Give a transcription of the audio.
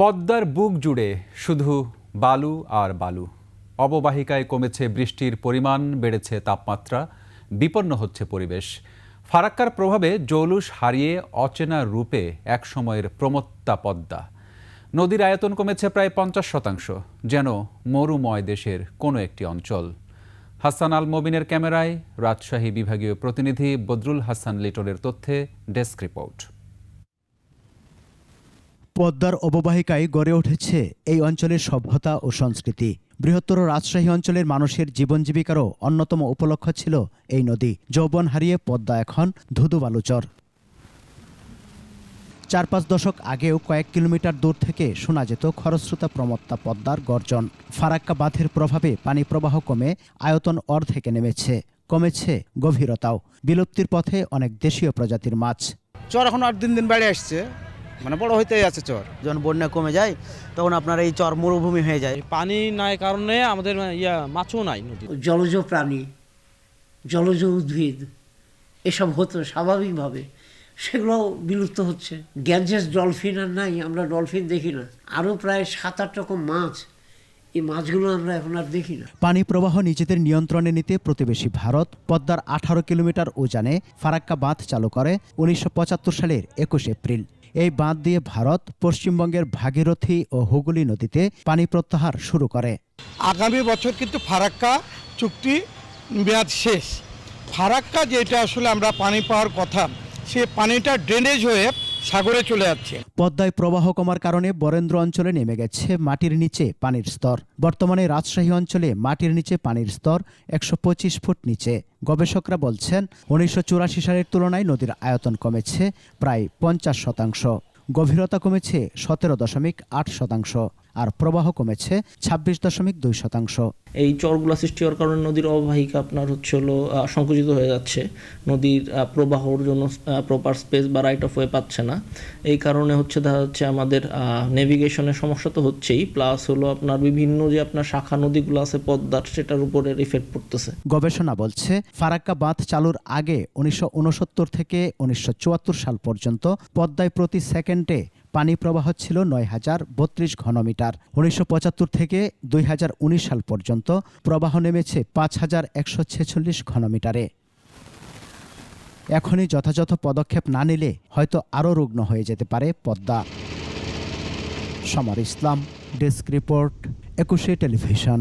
পদ্মার বুক জুড়ে শুধু বালু আর বালু। অববাহিকায় কমেছে বৃষ্টির পরিমাণ, বেড়েছে তাপমাত্রা, বিপন্ন হচ্ছে পরিবেশ। ফারাক্কার প্রভাবে জৌলুস হারিয়ে অচেনা রূপে একসময়ের প্রমত্তা পদ্মা। নদীর আয়তন কমেছে প্রায় পঞ্চাশ শতাংশ, যেন মরুময় দেশের কোনো একটি অঞ্চল। হাসান আল মবিনের ক্যামেরায় রাজশাহী বিভাগীয় প্রতিনিধি বদরুল হাসান লিটনের তথ্যে ডেস্ক রিপোর্ট। পদ্মার অববাহিকায় গড়ে উঠেছে এই অঞ্চলের সভ্যতা ও সংস্কৃতি। বৃহত্তর রাজশাহী অঞ্চলের মানুষের জীবন জীবিকারও অন্যতম উপলক্ষ ছিল এই নদী। যৌবন হারিয়ে পদ্মা এখন ধুধু বালুচর চার পাঁচ দশক আগেও কয়েক কিলোমিটার দূর থেকে শোনা যেত খরস্রোতা প্রমত্তা পদ্মার গর্জন। ফারাক্কা বাঁধের প্রভাবে পানি প্রবাহ কমে আয়তন অর্ধেকে নেমেছে, কমেছে গভীরতাও। বিলুপ্তির পথে অনেক দেশীয় প্রজাতির মাছ। চর এখন আর দিন দিন বেড়ে আসছে। মানে বড় হইতেই আছে চর। যখন বন্যা কমে যায় তখন আপনার এই চর মরুভূমি হয়ে যায়। পানি নাই কারণে আমাদের ইয়া মাছও নাই নদী জলজ প্রাণী জলজ উদ্ভিদ এসব হতো স্বাভাবিকভাবে। সেগুলো বিলুপ্ত হচ্ছে। গ্যাঞ্জেস ডলফিন আর নাই আমরা ডলফিন দেখি না। আরও প্রায় সাত আট রকম মাছ এই মাছগুলো আমরা এখন আর দেখি না। পানি প্রবাহ নিজেদের নিয়ন্ত্রণে নিতে প্রতিবেশী ভারত পদ্মার আঠারো কিলোমিটার উজানে ফারাক্কা বাঁধ চালু করে উনিশশো সালের একুশ এপ্রিল। এই বাঁধ দিয়ে ভারত পশ্চিমবঙ্গের ভাগীরথী ও হুগলি নদীতে পানি প্রত্যাহার শুরু করে। আগামী বছর কিন্তু ফারাক্কা চুক্তি মেয়াদ শেষ। ফারাক্কা যেটা আসলে আমরা পানি পাওয়ার কথা সে পানিটা ড্রেনেজ হয়ে সাগরে চলে যাচ্ছে। পদ্মায় প্রবাহ কমার কারণে বরেন্দ্র অঞ্চলে নেমে গেছে মাটির নিচে পানির স্তর। বর্তমানে রাজশাহী অঞ্চলে মাটির নিচে পানির স্তর একশো পঁচিশ ফুট নিচে। গবেষকরা বলছেন, উনিশশো চুরাশি সালের তুলনায় নদীর আয়তন কমেছে প্রায় পঞ্চাশ শতাংশ। গভীরতা কমেছে সতেরো দশমিক আট শতাংশ। আর প্রবাহ কমেছে ছাব্বিশ দশমিক দুই শতাংশ। এই চরগুলা সৃষ্টি হওয়ার কারণে নদীর অববাহিকা আপনার হচ্ছে হলো সংকুচিত হয়ে যাচ্ছে। নদীর প্রবাহর জন্য প্রপার স্পেস বা রাইট অফ ওয়ে পাচ্ছে না। এই কারণে হচ্ছে দেখা যাচ্ছে আমাদের নেভিগেশনের সমস্যা তো হচ্ছেই প্লাস হলো আপনার বিভিন্ন যে আপনার শাখা নদীগুলো আছে পদ্মার সেটার উপরে ইফেক্ট পড়তেছে। গবেষণা বলছে ফারাক্কা বাঁধ চালুর আগে উনিশশো উনসত্তর থেকে উনিশশো চুয়াত্তর সাল পর্যন্ত পদ্মায় প্রতি সেকেন্ডে পানি প্রবাহ ছিল নয় হাজার বত্রিশ ঘনমিটার। উনিশশো পঁচাত্তর থেকে দুই হাজার উনিশ সাল পর্যন্ত প্রবাহ নেমেছে পাঁচ হাজার একশো ছেচল্লিশ ঘনমিটারে। এখনই যথাযথ পদক্ষেপ না নিলে হয়তো আরও রুগ্ন হয়ে যেতে পারে Padma. Samar Islam, desk report, Ekushey television.